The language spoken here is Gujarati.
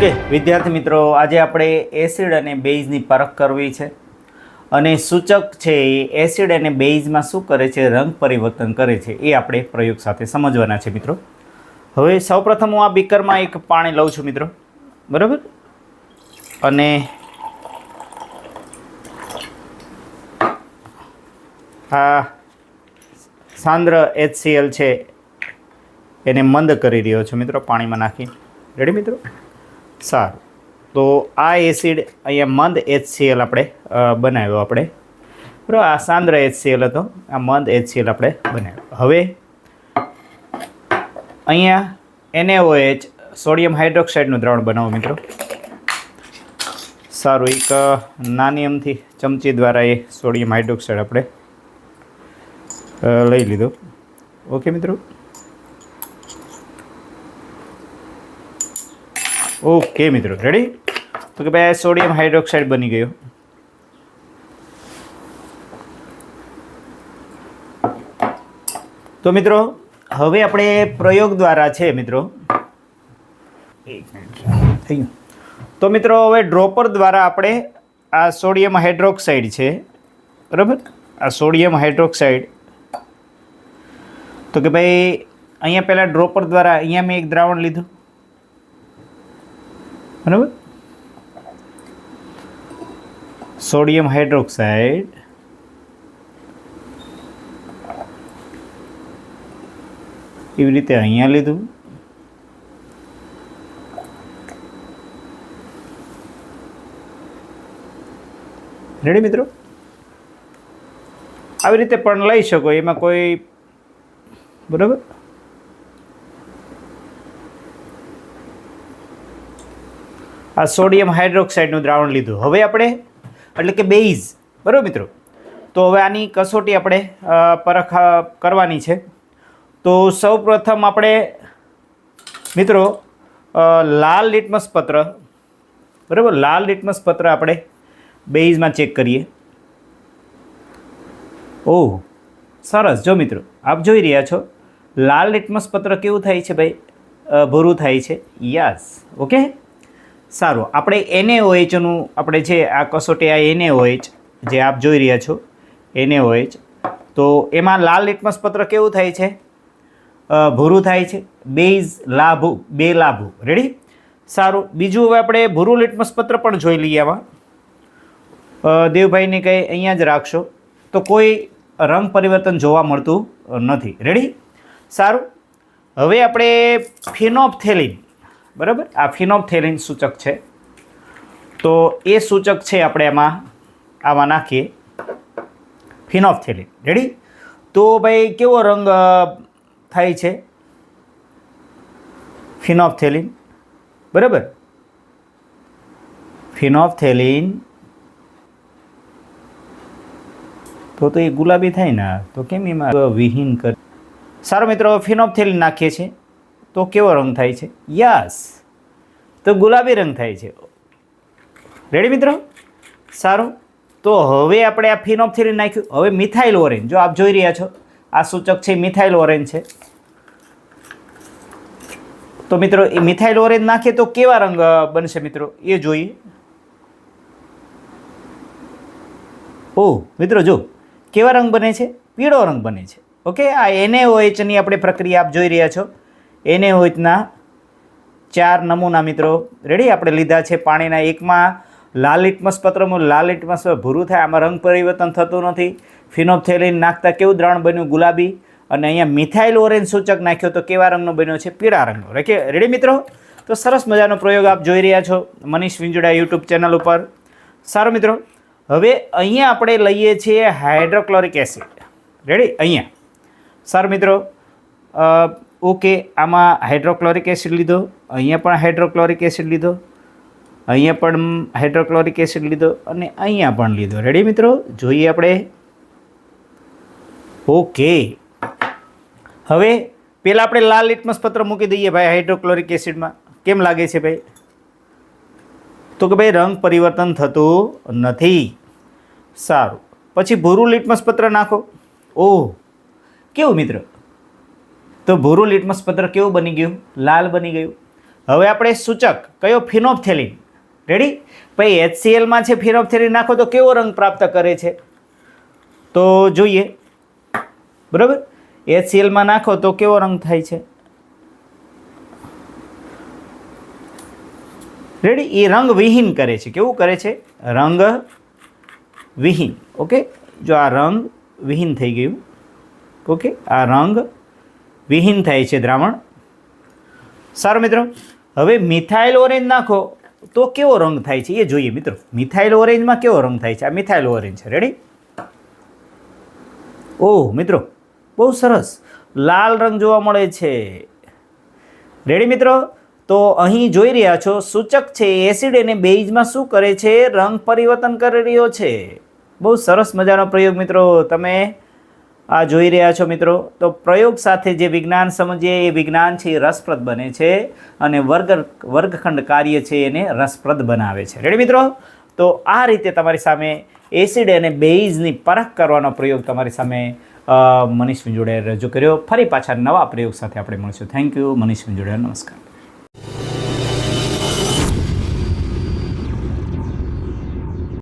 ઓકે, વિદ્યાર્થી મિત્રો, આજે આપણે એસિડ અને બેઝની પરખ કરવી છે. અને સૂચક છે એ એસિડ અને બેઝમાં શું કરે છે? રંગ પરિવર્તન કરે છે. એ આપણે પ્રયોગ સાથે સમજવાના છે મિત્રો. હવે સૌપ્રથમ હું આ બીકરમાં એક પાણી લઉં છું મિત્રો. બરાબર? અને આ સાંદ્ર એચસીએલ છે. એને મંદ કરી રહ્યો છું મિત્રો, પાણીમાં નાખી. રેડી મિત્રો? સારું. તો આ એસિડ અહીંયા મંદ HCl આપણે બનાવ્યો આપણે. બરાબર, આ સાંદ્ર HCl હતો, આ મંદ એચસીએલ આપણે બનાવ્યો. હવે અહીંયા NaOH સોડિયમ હાઇડ્રોક્સાઇડનું દ્રાવણ બનાવો મિત્રો. સારું, એક નાની એમથી ચમચી દ્વારા એ સોડિયમ હાઇડ્રોક્સાઇડ આપણે લઈ લીધો. ઓકે મિત્રો? ઓકે મિત્રો રેડી તો કે ભાઈ સોડિયમ હાઇડ્રોક્સાઇડ બની ગયો. તો મિત્રો, હવે આપણે પ્રયોગ દ્વારા છે મિત્રો. થઈ તો મિત્રો, હવે ડ્રોપર દ્વારા આપણે આ સોડિયમ હાઇડ્રોક્સાઇડ છે. બરાબર? આ સોડિયમ હાઇડ્રોક્સાઇડ તો કે ભાઈ, અહીંયા પહેલાં ડ્રોપર દ્વારા અહીંયા મેં એક દ્રાવણ લીધું. બરાબર? Sodium hydroxide. એવી રીતે અહીંયા લીધું. રેડી મિત્રો? આવી રીતે પણ લઈ શકો, એમાં કોઈ બરાબર? આ સોડિયમ હાઇડ્રોક્સાઇડનું દ્રાવણ લીધું. હવે આપણે, એટલે કે બેઇઝ, બરાબર મિત્રો? તો હવે આની કસોટી આપણે પરખ કરવાની છે. તો સૌ પ્રથમ આપણે, મિત્રો લાલ લિટમસ પત્ર, બરાબર? લાલ લિટમસ પત્ર આપણે બેઇઝમાં ચેક કરીએ. ઓહ, સરસ. જો મિત્રો, આપ જોઈ રહ્યા છો, લાલ લિટમસ પત્ર કેવું થાય છે ભાઈ? ભૂરું થાય છે. યસ. ઓકે? સારું. આપણે એનએઓએચનું આપણે છે, આ કસોટી આ એનએઓએચ જે આપ જોઈ રહ્યા છો, એનએઓએચ. તો એમાં લાલ લિટમસ પત્ર કેવું થાય છે? ભૂરું થાય છે. બેઝ લાભુ, બે લાભુ. રેડી સારું. બીજું હવે આપણે ભૂરું લિટમસ પત્ર પણ જોઈ લઈએ આમાં. દેવભાઈને કંઈ અહીંયા જ રાખશો. તો કોઈ રંગ પરિવર્તન જોવા મળતું નથી. રેડી સારું. હવે આપણે ફિનોપ્થેલિન. બરાબર? આ ફિનોપ્થેલિન સૂચક છે. તો એ સૂચક છે આપણે એમાં આમાં નાખીએ. ફિનોપથેલિન રેડી તો ભાઈ, કેવો રંગ થાય છે? ફિનોપથેલિન બરાબર? ફિનોપથેલિન તો તો એ ગુલાબી થાય ને. તો કેમ એમાં વિહીન કર સારો મિત્રો ફિનોપથેલિન નાખીએ છીએ. તો કેવો રંગ થાય છે? યસ. તો ગુલાબી રંગ થાય છે. રેડી મિત્રો? સારું. તો હવે આપણે આ ફિનોપ્થેલિન નાખ્યું. હવે મિથાઇલ ઓરેન્જ. જો આપ જોઈ રહ્યા છો, આ સૂચક છે મિથાઇલ ઓરેન્જ છે. તો મિત્રો, એ મિથાઇલ ઓરેન્જ નાખીએ તો કેવા રંગ બનશે મિત્રો? એ જોઈએ. ઓહ મિત્રો, જો. કેવા રંગ બને છે? પીળો રંગ બને છે. ઓકે? આ એનએઓએચની આપણે પ્રક્રિયા આપ જોઈ રહ્યા છો. એનએઓએચના ચાર નમૂના મિત્રો રેડી આપણે લીધા છે પાણીના એકમાં. લાલ લિટમસ પત્રમાં, લાલ લિટમસ ભૂરું થાય, આમાં રંગ પરિવર્તન થતું નથી. ફિનોપ્થેલિન નાખતા કેવું દ્રાવણ બન્યું? ગુલાબી. અને અહીંયા મિથાઇલ ઓરેન્જ સૂચક નાખ્યો તો કેવા રંગનો બન્યો છે? પીળા રંગનો. રેકે રેડી મિત્રો? તો સરસ મજાનો પ્રયોગ આપ જોઈ રહ્યા છો મનીષ વિંજોડા યુટ્યુબ ચેનલ ઉપર. સારું મિત્રો, હવે અહીંયા આપણે લઈએ છીએ હાઇડ્રોક્લોરિક એસિડ. રેડી અહીંયા. સારું મિત્રો ઓકે, આમાં હાઇડ્રોક્લોરિક એસિડ લીધો, અહીંયા પણ હાઇડ્રોક્લોરિક એસિડ લીધો, અહીંયા પણ હાઇડ્રોક્લોરિક એસિડ લીધો અને અહીંયા પણ લીધો. રેડી મિત્રો? જોઈએ આપણે. ઓકે. હવે પહેલાં આપણે લાલ લિટમસ પત્ર મૂકી દઈએ ભાઈ હાઇડ્રોક્લોરિક એસિડમાં. કેમ લાગે છે ભાઈ? તો કે ભાઈ રંગ પરિવર્તન થતું નથી. સારું. પછી ભૂરું લિટમસ પત્ર નાખો. ઓહ, કેવું મિત્ર? તો ભૂરું લિટમસ પત્ર કેવું બની ગયું? લાલ બની ગયું. હવે આપણે સૂચક, કયો ફિનોપ્થેલિન? રેડી પછી એચસીએલમાં છે ફિનોપ્થેલિન, નાખો તો કેવો રંગ પ્રાપ્ત કરે છે? તો જોઈએ. બરાબર? એચસીએલમાં નાખો તો કેવો રંગ થાય છે? રેડી એ રંગ વિહીન કરે છે. કેવું કરે છે? રંગ વિહીન. ઓકે જો આ રંગ વિહીન થઈ ગયું. ઓકે આ રંગ વિહીન થાય છે દ્રાવણ. સારું મિત્રો, હવે મિથાઇલ ઓરેન્જ નાખો તો કેવો રંગ થાય છે એ જોઈએ મિત્રો. મિથાઇલ ઓરેન્જમાં કેવો રંગ થાય છે? આ મિથાઇલ ઓરેન્જ છે. રેડી ઓહ, મિત્રો, બહુ સરસ. લાલ રંગ જોવા મળે છે. રેડી મિત્રો? તો અહીં જોઈ રહ્યા છો, સૂચક છે એસિડ અને બેઝમાં શું કરે છે? રંગ પરિવર્તન કરી રહ્યો છે. બહુ સરસ મજાનો પ્રયોગ મિત્રો, તમે આ જોઈ રહ્યા છો મિત્રો? તો પ્રયોગ સાથે જે વિજ્ઞાન સમજીએ, એ વિજ્ઞાન છે એ રસપ્રદ બને છે અને વર્ગ વર્ગખંડ કાર્ય છે એને રસપ્રદ બનાવે છે. રેડી મિત્રો? તો આ રીતે તમારી સામે એસિડ અને બેઇઝની પરખ કરવાનો પ્રયોગ તમારી સામે મનીષ વિંજોડે રજૂ કર્યો. ફરી પાછા નવા પ્રયોગ સાથે આપણે મળીશું. થેન્ક યુ મનીષ વિંજોડે નમસ્કાર.